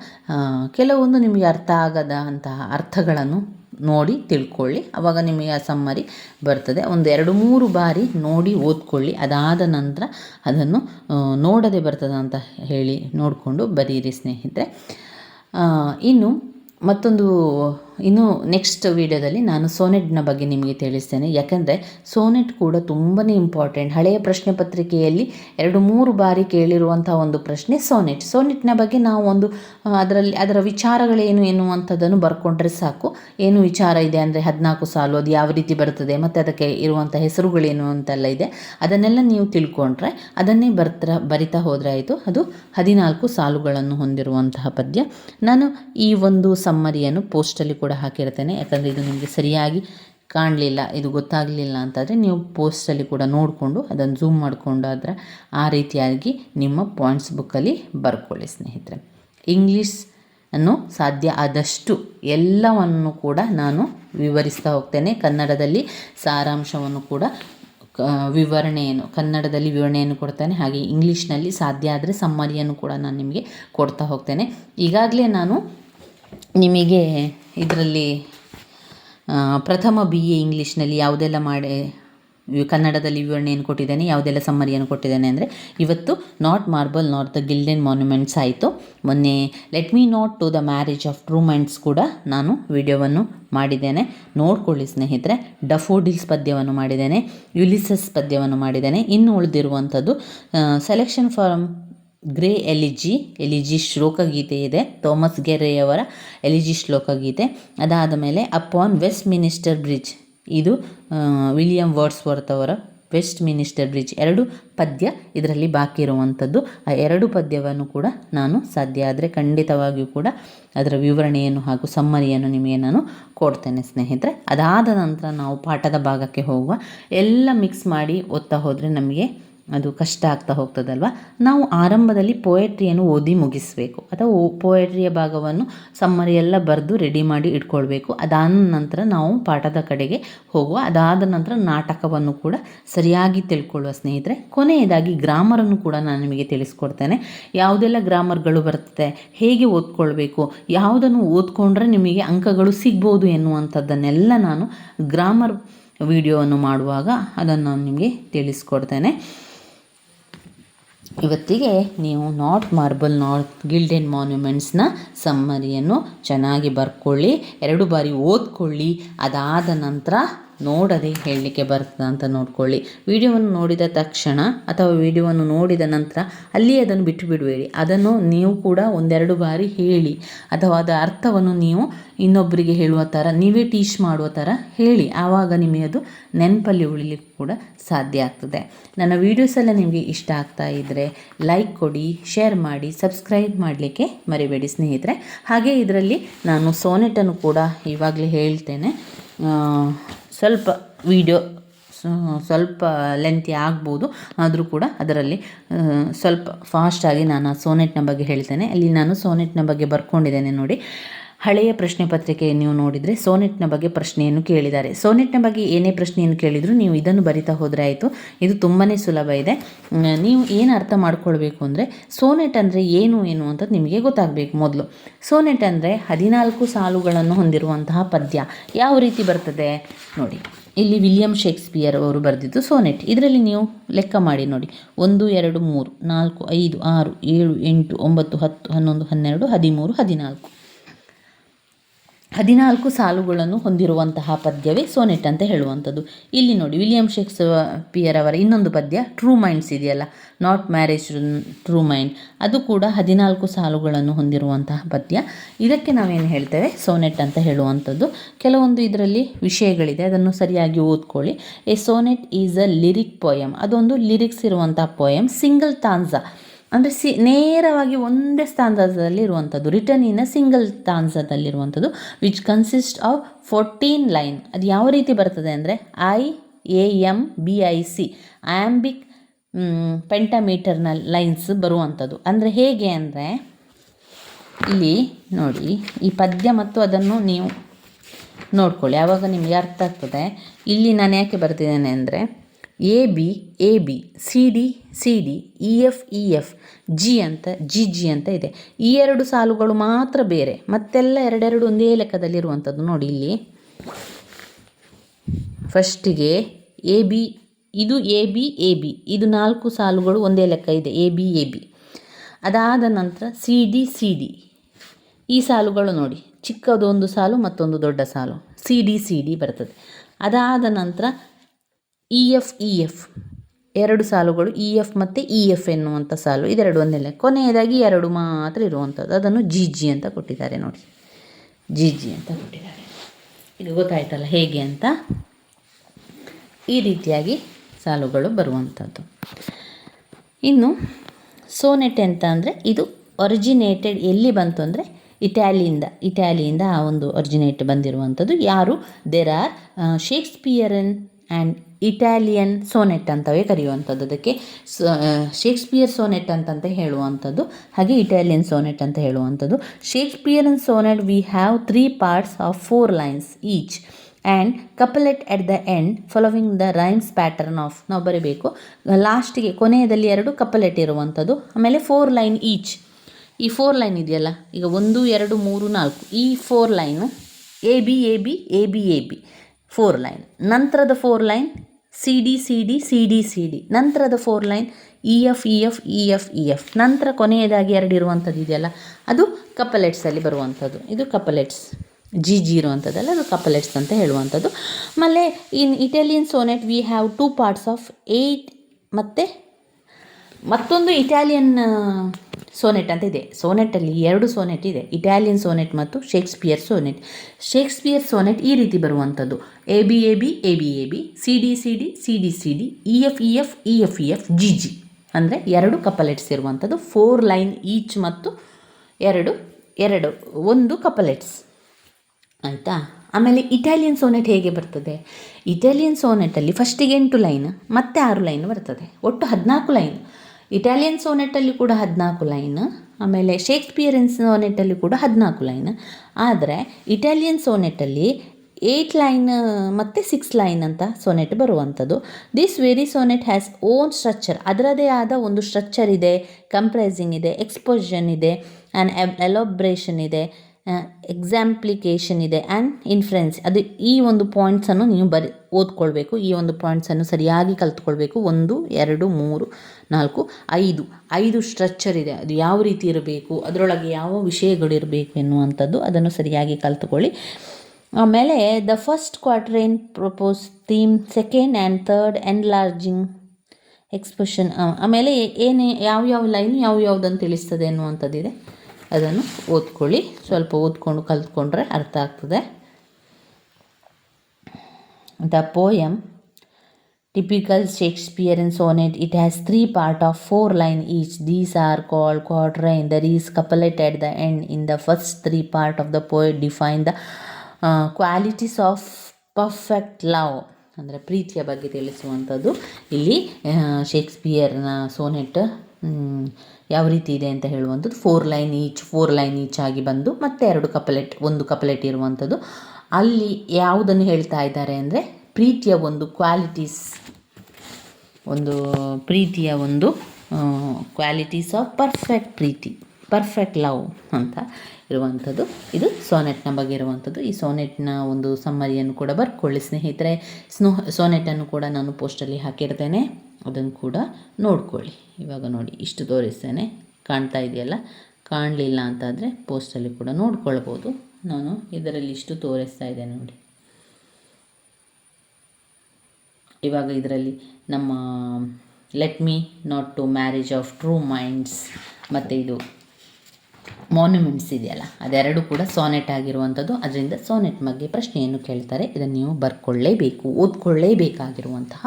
ಕೆಲವೊಂದು ನಿಮಗೆ ಅರ್ಥ ಆಗದ ಅಂತಹ ಅರ್ಥಗಳನ್ನು ನೋಡಿ ತಿಳ್ಕೊಳ್ಳಿ. ಆವಾಗ ನಿಮಗೆ ಆ ಸಮ್ಮರಿ ಬರ್ತದೆ. ಒಂದು ಎರಡು ಮೂರು ಬಾರಿ ನೋಡಿ ಓದ್ಕೊಳ್ಳಿ. ಅದಾದ ನಂತರ ಅದನ್ನು ನೋಡದೆ ಬರ್ತದೆ ಅಂತ ಹೇಳಿ ನೋಡಿಕೊಂಡು ಬರೀರಿ ಸ್ನೇಹಿತರೆ. ಇನ್ನು ಮತ್ತೊಂದು ಇನ್ನು ನೆಕ್ಸ್ಟ್ ವಿಡಿಯೋದಲ್ಲಿ ನಾನು ಸೋನೆಟ್ನ ಬಗ್ಗೆ ನಿಮಗೆ ತಿಳಿಸ್ತೇನೆ. ಯಾಕಂದರೆ ಸೋನೆಟ್ ಕೂಡ ತುಂಬಾ ಇಂಪಾರ್ಟೆಂಟ್ ಹಳೆಯ ಪ್ರಶ್ನೆ ಪತ್ರಿಕೆಯಲ್ಲಿ ಎರಡು ಮೂರು ಬಾರಿ ಕೇಳಿರುವಂಥ ಒಂದು ಪ್ರಶ್ನೆ ಸೋನೆಟ್. ಸೋನೆಟ್ನ ಬಗ್ಗೆ ನಾವು ಒಂದು ಅದರಲ್ಲಿ, ಅದರ ವಿಚಾರಗಳೇನು ಎನ್ನುವಂಥದ್ದನ್ನು ಬರ್ಕೊಂಡ್ರೆ ಸಾಕು. ಏನು ವಿಚಾರ ಇದೆ ಅಂದರೆ ಹದಿನಾಲ್ಕು ಸಾಲು, ಅದು ಯಾವ ರೀತಿ ಬರ್ತದೆ, ಮತ್ತು ಅದಕ್ಕೆ ಇರುವಂಥ ಹೆಸರುಗಳೇನು ಅಂತೆಲ್ಲ ಇದೆ. ಅದನ್ನೆಲ್ಲ ನೀವು ತಿಳ್ಕೊಂಡ್ರೆ ಅದನ್ನೇ ಬರ್ತಾ ಬರಿತಾ ಹೋದರೆ ಆಯಿತು ಅದು ಹದಿನಾಲ್ಕು ಸಾಲುಗಳನ್ನು ಹೊಂದಿರುವಂತಹ ಪದ್ಯ. ನಾನು ಈ ಒಂದು ಸಮ್ಮರಿಯನ್ನು ಪೋಸ್ಟಲ್ಲಿ ಕೂಡ ಹಾಕಿರ್ತೇನೆ ಯಾಕಂದರೆ ಇದು ನಿಮಗೆ ಸರಿಯಾಗಿ ಕಾಣಲಿಲ್ಲ, ಇದು ಗೊತ್ತಾಗಲಿಲ್ಲ ಅಂತಾದರೆ ನೀವು ಪೋಸ್ಟಲ್ಲಿ ಕೂಡ ನೋಡಿಕೊಂಡು ಅದನ್ನು ಝೂಮ್ ಮಾಡಿಕೊಂಡು ಅದರ ಆ ರೀತಿಯಾಗಿ ನಿಮ್ಮ ಪಾಯಿಂಟ್ಸ್ ಬುಕ್ಕಲ್ಲಿ ಬರ್ಕೊಳ್ಳಿ ಸ್ನೇಹಿತರೆ. ಇಂಗ್ಲೀಷ್ ಅನ್ನು ಸಾಧ್ಯ ಆದಷ್ಟು ಎಲ್ಲವನ್ನು ಕೂಡ ನಾನು ವಿವರಿಸ್ತಾ ಹೋಗ್ತೇನೆ. ಕನ್ನಡದಲ್ಲಿ ಸಾರಾಂಶವನ್ನು ಕೂಡ ವಿವರಣೆಯನ್ನು, ಕನ್ನಡದಲ್ಲಿ ವಿವರಣೆಯನ್ನು ಕೊಡ್ತೇನೆ. ಹಾಗೆ ಇಂಗ್ಲೀಷ್ನಲ್ಲಿ ಸಾಧ್ಯ ಆದರೆ ಸಮ್ಮರಿಯನ್ನು ಕೂಡ ನಾನು ನಿಮಗೆ ಕೊಡ್ತಾ ಹೋಗ್ತೇನೆ. ಈಗಾಗಲೇ ನಾನು ನಿಮಗೆ ಇದರಲ್ಲಿ ಪ್ರಥಮ ಬಿ ಎ ಇಂಗ್ಲೀಷ್ನಲ್ಲಿ ಯಾವುದೆಲ್ಲ ಮಾಡಿ ಕನ್ನಡದಲ್ಲಿ ವಿವರಣೆಯನ್ನು ಕೊಟ್ಟಿದ್ದೇನೆ, ಯಾವುದೆಲ್ಲ ಸಮ್ಮರಿಯನ್ನು ಕೊಟ್ಟಿದ್ದೇನೆ ಅಂದರೆ, ಇವತ್ತು not marble not the gilded monuments ಆಯಿತು. ಮೊನ್ನೆ let me not to the marriage of true minds ಕೂಡ ನಾನು ವಿಡಿಯೋವನ್ನು ಮಾಡಿದ್ದೇನೆ. ನೋಡ್ಕೊಳ್ಳಿ ಸ್ನೇಹಿತರೆ ಡಫೋಡಿಲ್ಸ್ ಪದ್ಯವನ್ನು ಮಾಡಿದ್ದೇನೆ ಯುಲಿಸಸ್ ಪದ್ಯವನ್ನು ಮಾಡಿದ್ದೇನೆ. ಇನ್ನು ಉಳಿದಿರುವಂಥದ್ದು selection for Gray elegy elegy ಶ್ಲೋಕಗೀತೆ ಇದೆ, ಥಾಮಸ್ ಗೆರೆಯವರ ಎಲಿಜಿ ಶ್ಲೋಕಗೀತೆ ಅದಾದ ಮೇಲೆ, ಅಪಾನ್ ವೆಸ್ಟ್ ಮಿನಿಸ್ಟರ್ ಬ್ರಿಡ್ಜ್ ಇದು ವಿಲಿಯಂ ವಿಲಿಯಂ ವರ್ಡ್ಸ್ವರ್ತ್ ಅವರ ವೆಸ್ಟ್ ಮಿನಿಸ್ಟರ್ ಬ್ರಿಡ್ಜ್. ಎರಡು ಪದ್ಯ ಇದರಲ್ಲಿ ಬಾಕಿ ಇರುವಂಥದ್ದು. ಆ ಎರಡು ಪದ್ಯವನ್ನು ಕೂಡ ನಾನು ಸಾಧ್ಯ ಆದರೆ ಖಂಡಿತವಾಗಿಯೂ ಕೂಡ ಅದರ ವಿವರಣೆಯನ್ನು ಹಾಗೂ ಸಮ್ಮರಿಯನ್ನು ನಿಮಗೆ ನಾನು ಕೊಡ್ತೇನೆ ಸ್ನೇಹಿತರೆ. ಅದಾದ ನಂತರ ನಾವು ಪಾಠದ ಭಾಗಕ್ಕೆ ಹೋಗುವ. ಎಲ್ಲ ಮಿಕ್ಸ್ ಮಾಡಿ ಓದ್ತಾ ಹೋದರೆ ನಮಗೆ ಅದು ಕಷ್ಟ ಆಗ್ತಾ ಹೋಗ್ತದಲ್ವ? ನಾವು ಆರಂಭದಲ್ಲಿ ಪೋಯೆಟ್ರಿಯನ್ನು ಓದಿ ಮುಗಿಸಬೇಕು. ಅಥವಾ ಪೋಯೆಟ್ರಿಯ ಭಾಗವನ್ನು ಸಮ್ಮರಿ ಎಲ್ಲ ಬರೆದು ರೆಡಿ ಮಾಡಿ ಇಟ್ಕೊಳ್ಬೇಕು. ಅದಾದ ನಂತರ ನಾವು ಪಾಠದ ಕಡೆಗೆ ಹೋಗುವ. ಅದಾದ ನಂತರ ನಾಟಕವನ್ನು ಕೂಡ ಸರಿಯಾಗಿ ತಿಳ್ಕೊಳ್ಳುವ ಸ್ನೇಹಿತರೆ. ಕೊನೆಯದಾಗಿ ಗ್ರಾಮರನ್ನು ಕೂಡ ನಾನು ನಿಮಗೆ ತಿಳಿಸ್ಕೊಡ್ತೇನೆ. ಯಾವುದೆಲ್ಲ ಗ್ರಾಮರ್ಗಳು ಬರ್ತದೆ, ಹೇಗೆ ಓದ್ಕೊಳ್ಬೇಕು, ಯಾವುದನ್ನು ಓದ್ಕೊಂಡ್ರೆ ನಿಮಗೆ ಅಂಕಗಳು ಸಿಗ್ಬೋದು ಎನ್ನುವಂಥದ್ದನ್ನೆಲ್ಲ ನಾನು ಗ್ರಾಮರ್ ವಿಡಿಯೋವನ್ನು ಮಾಡುವಾಗ ಅದನ್ನು ನಾನು ನಿಮಗೆ ತಿಳಿಸ್ಕೊಡ್ತೇನೆ. ಇವತ್ತಿಗೆ ನೀವು ನಾರ್ತ್ ಮಾರ್ಬಲ್ ನಾರ್ತ್ ಗಿಲ್ಡೆನ್ ಮಾನ್ಯುಮೆಂಟ್ಸ್ನ ಸಮ್ಮರಿಯನ್ನು ಚೆನ್ನಾಗಿ ಬರ್ಕೊಳ್ಳಿ. ಎರಡು ಬಾರಿ ಓದ್ಕೊಳ್ಳಿ. ಅದಾದ ನಂತರ ನೋಡದೆ ಹೇಳಲಿಕ್ಕೆ ಬರ್ತದ ಅಂತ ನೋಡ್ಕೊಳ್ಳಿ. ವಿಡಿಯೋವನ್ನು ನೋಡಿದ ತಕ್ಷಣ ಅಥವಾ ವಿಡಿಯೋವನ್ನು ನೋಡಿದ ನಂತರ ಅಲ್ಲಿ ಅದನ್ನು ಬಿಟ್ಟು ಬಿಡಬೇಡಿ ಅದನ್ನು ನೀವು ಕೂಡ ಒಂದೆರಡು ಬಾರಿ ಹೇಳಿ ಅಥವಾ ಅದರ ಅರ್ಥವನ್ನು ನೀವು ಇನ್ನೊಬ್ಬರಿಗೆ ಹೇಳುವ ಥರ ನೀವೇ ಟೀಚ್ ಮಾಡುವ ಥರ ಹೇಳಿ. ಆವಾಗ ನಿಮಗೆ ಅದು ನೆನಪಲ್ಲಿ ಉಳಿಲಿಕ್ಕೆ ಕೂಡ ಸಾಧ್ಯ ಆಗ್ತದೆ. ನನ್ನ ವೀಡಿಯೋಸ್ ಎಲ್ಲ ನಿಮಗೆ ಇಷ್ಟ ಆಗ್ತಾ ಇದ್ದರೆ ಲೈಕ್ ಕೊಡಿ, ಶೇರ್ ಮಾಡಿ, ಸಬ್ಸ್ಕ್ರೈಬ್ ಮಾಡಲಿಕ್ಕೆ ಮರಿಬೇಡಿ ಸ್ನೇಹಿತರೆ. ಹಾಗೆ ಇದರಲ್ಲಿ ನಾನು ಸೋನೆಟನ್ನು ಕೂಡ ಇವಾಗಲೇ ಹೇಳ್ತೇನೆ. ಸ್ವಲ್ಪ ವೀಡಿಯೋ ಸ್ವಲ್ಪ ಲೆಂತಿ ಆಗ್ಬೋದು. ಆದರೂ ಕೂಡ ಅದರಲ್ಲಿ ಸ್ವಲ್ಪ ಫಾಸ್ಟಾಗಿ ನಾನು ಆ ಸೋನೆಟ್ನ ಬಗ್ಗೆ ಹೇಳ್ತೇನೆ. ಅಲ್ಲಿ ನಾನು ಸೋನೆಟ್ನ ಬಗ್ಗೆ ಬರ್ಕೊಂಡಿದ್ದೇನೆ ನೋಡಿ. ಹಳೆಯ ಪ್ರಶ್ನೆ ಪತ್ರಿಕೆ ನೀವು ನೋಡಿದರೆ ಸೋನೆಟ್ನ ಬಗ್ಗೆ ಪ್ರಶ್ನೆಯನ್ನು ಕೇಳಿದ್ದಾರೆ. ಸೋನೆಟ್ನ ಬಗ್ಗೆ ಏನೇ ಪ್ರಶ್ನೆಯನ್ನು ಕೇಳಿದರೂ ನೀವು ಇದನ್ನು ಬರಿತಾ ಹೋದರೆ ಆಯಿತು. ಇದು ತುಂಬಾ ಸುಲಭ ಇದೆ. ನೀವು ಏನು ಅರ್ಥ ಮಾಡ್ಕೊಳ್ಬೇಕು ಅಂದರೆ ಸೋನೆಟ್ ಅಂದರೆ ಏನು ಏನು ಅಂತ ನಿಮಗೆ ಗೊತ್ತಾಗಬೇಕು ಮೊದಲು. ಸೋನೆಟ್ ಅಂದರೆ ಹದಿನಾಲ್ಕು ಸಾಲುಗಳನ್ನು ಹೊಂದಿರುವಂತಹ ಪದ್ಯ. ಯಾವ ರೀತಿ ಬರ್ತದೆ? ನೋಡಿ, ಇಲ್ಲಿ ವಿಲಿಯಂ ಶೇಕ್ಸ್ಪಿಯರ್ ಅವರು ಬರೆದಿದ್ದು ಸೋನೆಟ್. ಇದರಲ್ಲಿ ನೀವು ಲೆಕ್ಕ ಮಾಡಿ ನೋಡಿ. ಒಂದು, ಎರಡು, ಮೂರು, ನಾಲ್ಕು, ಐದು, ಆರು, ಏಳು, ಎಂಟು, ಒಂಬತ್ತು, ಹತ್ತು, ಹನ್ನೊಂದು, ಹನ್ನೆರಡು, ಹದಿಮೂರು, ಹದಿನಾಲ್ಕು. ಹದಿನಾಲ್ಕು ಸಾಲುಗಳನ್ನು ಹೊಂದಿರುವಂತಹ ಪದ್ಯವೇ ಸೋನೆಟ್ ಅಂತ ಹೇಳುವಂಥದ್ದು. ಇಲ್ಲಿ ನೋಡಿ, ವಿಲಿಯಂ ಶೇಕ್ಸ್ಪಿಯರ್ ಅವರ ಇನ್ನೊಂದು ಪದ್ಯ, ಟ್ರೂ ಮೈಂಡ್ಸ್ ಇದೆಯಲ್ಲ? Not marriage true mind. ಅದು ಕೂಡ ಹದಿನಾಲ್ಕು ಸಾಲುಗಳನ್ನು ಹೊಂದಿರುವಂತಹ ಪದ್ಯ. ಇದಕ್ಕೆ ನಾವೇನು ಹೇಳ್ತೇವೆ? ಸೋನೆಟ್ ಅಂತ ಹೇಳುವಂಥದ್ದು. ಕೆಲವೊಂದು ಇದರಲ್ಲಿ ವಿಷಯಗಳಿದೆ, ಅದನ್ನು ಸರಿಯಾಗಿ ಓದ್ಕೊಳ್ಳಿ. A sonnet is a lyric poem. ಅದೊಂದು ಲಿರಿಕ್ಸ್ ಇರುವಂಥ ಪೋಯಮ್. Single stanza. ಅಂದರೆ ಸಿ, ನೇರವಾಗಿ ಒಂದೇ ಸ್ಥಾನದಲ್ಲಿ ಇರುವಂಥದ್ದು return in a single ಸ್ಥಾನದಲ್ಲಿರುವಂಥದ್ದು which consist of fourteen line ಅದು ಯಾವ ರೀತಿ ಬರ್ತದೆ ಅಂದರೆ I A M B I C iambic ಪೆಂಟಾಮೀಟರ್ನ lines ಬರುವಂಥದ್ದು ಅಂದರೆ ಹೇಗೆ ಅಂದರೆ, ಇಲ್ಲಿ ನೋಡಿ, ಈ ಪದ್ಯ ಮತ್ತು ಅದನ್ನು ನೀವು ನೋಡ್ಕೊಳ್ಳಿ. ಆವಾಗ ನಿಮಗೆ ಅರ್ಥ ಆಗ್ತದೆ. ಇಲ್ಲಿ ನಾನು ಯಾಕೆ ಬರ್ತಿದ್ದೇನೆ ಅಂದರೆ A B A B, C D C D, E F E F, G ಅಂತ, ಜಿ ಜಿ ಅಂತ ಇದೆ. ಈ ಎರಡು ಸಾಲುಗಳು ಮಾತ್ರ ಬೇರೆ. ಮತ್ತೆಲ್ಲ ಎರಡೆರಡು ಒಂದೇ ಲೆಕ್ಕದಲ್ಲಿರುವಂಥದ್ದು ನೋಡಿ ಇಲ್ಲಿ. ಫಸ್ಟಿಗೆ ಎ ಬಿ, ಇದು ಎ ಬಿ ಎ ಬಿ. ಇದು ನಾಲ್ಕು ಸಾಲುಗಳು ಒಂದೇ ಲೆಕ್ಕ ಇದೆ. A B A B. ಅದಾದ ನಂತರ ಸಿ ಡಿ ಸಿ ಡಿ. ಈ ಸಾಲುಗಳು ನೋಡಿ. ಚಿಕ್ಕದೊಂದು ಸಾಲು ಮತ್ತೊಂದು ದೊಡ್ಡ ಸಾಲು. ಸಿ ಡಿ ಸಿ ಡಿ ಬರ್ತದೆ. ಅದಾದ ನಂತರ ಇ ಎಫ್ ಇ ಎಫ್ ಎರಡು ಸಾಲುಗಳು ಇ ಎಫ್ ಮತ್ತು ಇ ಎಫ್ ಎನ್ನುವಂಥ ಸಾಲು. ಇದೆರಡು ಒಂದೇ ಕೊನೆಯದಾಗಿ ಎರಡು ಮಾತ್ರ ಇರುವಂಥದ್ದು. ಅದನ್ನು ಜಿ ಜಿ ಅಂತ ಕೊಟ್ಟಿದ್ದಾರೆ ನೋಡಿ. ಜಿ ಜಿ ಅಂತ ಕೊಟ್ಟಿದ್ದಾರೆ. ಈಗ ಗೊತ್ತಾಯ್ತಲ್ಲ ಹೇಗೆ ಅಂತ? ಈ ರೀತಿಯಾಗಿ ಸಾಲುಗಳು ಬರುವಂಥದ್ದು. ಇನ್ನು ಸೋನೆಟ್ ಅಂತ ಅಂದರೆ, ಇದು ಒರಿಜಿನೇಟೆಡ್ ಎಲ್ಲಿ ಬಂತು ಅಂದರೆ, ಇಟ್ಯಾಲಿಯಿಂದ ಇಟ್ಯಾಲಿಯಿಂದ ಆ ಒಂದು ಒರಿಜಿನೇಟ್ ಬಂದಿರುವಂಥದ್ದು. ಯಾರು? There are Shakespearean and Italian sonnet ಅಂತವೇ ಕರೆಯುವಂಥದ್ದು. ಅದಕ್ಕೆ ಶೇಕ್ಸ್ಪಿಯರ್ ಸೋನೆಟ್ ಅಂತಂತ ಹೇಳುವಂಥದ್ದು. ಹಾಗೆ ಇಟಾಲಿಯನ್ ಸೋನೆಟ್ ಅಂತ ಹೇಳುವಂಥದ್ದು. Shakespearean sonnet we have three parts of four lines each and couplet at the end following the rhymes pattern of ನಾವು ಬರೀಬೇಕು. ಲಾಸ್ಟಿಗೆ, ಕೊನೆಯದಲ್ಲಿ ಎರಡು ಕಪಲೆಟ್ ಇರುವಂಥದ್ದು. ಆಮೇಲೆ ಫೋರ್ ಲೈನ್ ಈಚ್ ಈ ಫೋರ್ ಲೈನ್ ಇದೆಯಲ್ಲ, ಈಗ ಒಂದು, ಎರಡು, ಮೂರು, ನಾಲ್ಕು. ಈ four line A B A B A B A B four line ನಂತರದ four line C D C D C D C D ನಂತರದ four line E F E F E F E F ನಂತರ ಕೊನೆಯದಾಗಿ ಎರಡಿರುವಂಥದ್ದು ಇದೆಯಲ್ಲ, ಅದು ಕಪಲೆಟ್ಸಲ್ಲಿ ಬರುವಂಥದ್ದು. ಇದು ಕಪಲೆಟ್ಸ್ G G ಇರುವಂಥದ್ದಲ್ಲ, ಅದು ಕಪಲೆಟ್ಸ್ ಅಂತ ಹೇಳುವಂಥದ್ದು. ಆಮೇಲೆ in Italian sonnet we have two parts of eight ಮತ್ತು ಮತ್ತೊಂದು ಇಟಾಲಿಯನ್ ಸೋನೆಟ್ ಅಂತ ಇದೆ. ಸೋನೆಟ್ಟಲ್ಲಿ ಎರಡು ಸೋನೆಟ್ ಇದೆ. ಇಟಾಲಿಯನ್ ಸೋನೆಟ್ ಮತ್ತು ಶೇಕ್ಸ್ಪಿಯರ್ ಸೋನೆಟ್. ಶೇಕ್ಸ್ಪಿಯರ್ ಸೋನೆಟ್ ಈ ರೀತಿ ಬರುವಂಥದ್ದು. A B A B A B A B, C D C D C D C D, E F E F E F E F, G G. ಅಂದರೆ ಎರಡು ಕಪಲೆಟ್ಸ್ ಇರುವಂಥದ್ದು. Four line each ಮತ್ತು ಎರಡು ಎರಡು, ಒಂದು ಕಪಲೆಟ್ಸ್. ಆಯಿತಾ? ಆಮೇಲೆ ಇಟಾಲಿಯನ್ ಸೋನೆಟ್ ಹೇಗೆ ಬರ್ತದೆ? ಇಟಾಲಿಯನ್ ಸೋನೆಟಲ್ಲಿ ಫಸ್ಟಿಗೆ ಎಂಟು ಲೈನ್, ಮತ್ತೆ ಆರು ಲೈನ್ ಬರ್ತದೆ. ಒಟ್ಟು ಹದಿನಾಲ್ಕು ಲೈನ್. ಇಟಾಲಿಯನ್ ಸೋನೆಟಲ್ಲಿ ಕೂಡ ಹದಿನಾಲ್ಕು ಲೈನ್ ಆಮೇಲೆ ಶೇಕ್ಸ್ಪಿಯರಿಯನ್ ಸೋನೆಟಲ್ಲಿ ಕೂಡ ಹದಿನಾಲ್ಕು ಲೈನ್ ಆದರೆ ಇಟಾಲಿಯನ್ ಸೋನೆಟಲ್ಲಿ ಏಯ್ಟ್ ಲೈನ್ ಮತ್ತು ಸಿಕ್ಸ್ ಲೈನ್ ಅಂತ ಸೋನೆಟ್ ಬರುವಂಥದ್ದು. This very sonnet has own structure ಅದರದೇ ಆದ ಒಂದು ಸ್ಟ್ರಕ್ಚರ್ ಇದೆ ಕಂಪ್ರೈಸಿಂಗ್ ಇದೆ ಎಕ್ಸ್ಪೋಷನ್ ಇದೆ ಆ್ಯಂಡ್ ಎಲೋಬ್ರೇಷನ್ ಇದೆ. ಎಕ್ಸಾಂಪ್ಲಿಕೇಶನ್ ಇದೆ ಆ್ಯಂಡ್ ಇನ್ಫ್ಲೆನ್ಸ್ ಅದು ಈ ಒಂದು ಪಾಯಿಂಟ್ಸನ್ನು ನೀವು ಬರಿ, ಓದ್ಕೊಳ್ಬೇಕು. ಈ ಒಂದು ಪಾಯಿಂಟ್ಸನ್ನು ಸರಿಯಾಗಿ ಕಲ್ತ್ಕೊಳ್ಬೇಕು. ಒಂದು, ಎರಡು, ಮೂರು, ನಾಲ್ಕು, ಐದು. ಐದು ಸ್ಟ್ರಕ್ಚರ್ ಇದೆ. ಅದು ಯಾವ ರೀತಿ ಇರಬೇಕು? ಅದರೊಳಗೆ ಯಾವ ವಿಷಯಗಳಿರಬೇಕು ಎನ್ನುವಂಥದ್ದು ಅದನ್ನು ಸರಿಯಾಗಿ ಕಲ್ತ್ಕೊಳ್ಳಿ. ಆಮೇಲೆ the first quarter propose theme second and third enlarging expression ಆಮೇಲೆ ಏನೇ, ಯಾವ್ಯಾವ ಯಾವ ಲೈನ್ ಯಾವ ತಿಳಿಸ್ತದೆ ಅನ್ನುವಂಥದ್ದಿದೆ ಅದನ್ನು ಓದ್ಕೊಳ್ಳಿ. ಸ್ವಲ್ಪ ಓದ್ಕೊಂಡು ಕಲ್ತ್ಕೊಂಡ್ರೆ ಅರ್ಥ ಆಗ್ತದೆ. The poem typical Shakespeare sonnet, it has three part of four line each. These are called quatrain there is couplet at the end. In the first three part of the poet define the qualities of perfect love, ಅಂದರೆ ಪ್ರೀತಿಯ ಬಗ್ಗೆ ತಿಳಿಸುವಂಥದ್ದು. ಇಲ್ಲಿ ಶೇಕ್ಸ್ಪಿಯರ್ನ Sonet ಯಾವ ರೀತಿ ಇದೆ ಅಂತ ಹೇಳುವಂಥದ್ದು. Four line each four line each ಆಗಿ ಬಂದು ಮತ್ತೆ ಎರಡು ಕಪಲೆಟ್ ಒಂದು ಕಪಲೆಟ್ ಇರುವಂಥದ್ದು. ಅಲ್ಲಿ ಯಾವುದನ್ನು ಹೇಳ್ತಾ ಇದ್ದಾರೆ ಅಂದರೆ ಪ್ರೀತಿಯ ಒಂದು ಕ್ವಾಲಿಟೀಸ್ ಒಂದು ಪ್ರೀತಿಯ ಒಂದು ಕ್ವಾಲಿಟೀಸ್ ಆಫ್ ಪರ್ಫೆಕ್ಟ್ ಪ್ರೀತಿ ಪರ್ಫೆಕ್ಟ್ ಲವ್ ಅಂತ ಇರುವಂಥದ್ದು. ಇದು ಸೋನೆಟ್ನ ಬಗ್ಗೆ ಇರುವಂಥದ್ದು. ಈ ಸೋನೆಟ್ನ ಒಂದು ಸಮ್ಮರಿಯನ್ನು ಕೂಡ ಬರ್ಕೊಳ್ಳಿ ಸ್ನೇಹಿತರೆ. ಸ್ನೋ ಸೋನೆಟನ್ನು ಕೂಡ ನಾನು ಪೋಸ್ಟಲ್ಲಿ ಹಾಕಿರ್ತೇನೆ. ಅದನ್ನು ಕೂಡ ನೋಡ್ಕೊಳ್ಳಿ. ಇವಾಗ ನೋಡಿ, ಇಷ್ಟು ತೋರಿಸ್ತೇನೆ. ಕಾಣ್ತಾ ಇದೆಯಲ್ಲ? ಕಾಣಲಿಲ್ಲ ಅಂತಾದರೆ ಪೋಸ್ಟಲ್ಲಿ ಕೂಡ ನೋಡ್ಕೊಳ್ಬೋದು. ನಾನು ಇದರಲ್ಲಿ ಇಷ್ಟು ತೋರಿಸ್ತಾ ಇದ್ದೇನೆ ನೋಡಿ. ಇವಾಗ ಇದರಲ್ಲಿ ನಮ್ಮ let me not to marriage of true minds ಮತ್ತು ಇದು ಮಾನ್ಯುಮೆಂಟ್ಸ್ ಇದೆಯಲ್ಲ, ಅದೆರಡು ಕೂಡ ಸೋನೆಟ್ ಆಗಿರುವಂಥದ್ದು. ಅದರಿಂದ ಸೋನೆಟ್ ಬಗ್ಗೆ ಪ್ರಶ್ನೆಯನ್ನು ಕೇಳ್ತಾರೆ. ಇದನ್ನು ನೀವು ಬರ್ಕೊಳ್ಳೇಬೇಕು, ಓದ್ಕೊಳ್ಳೇಬೇಕಾಗಿರುವಂತಹ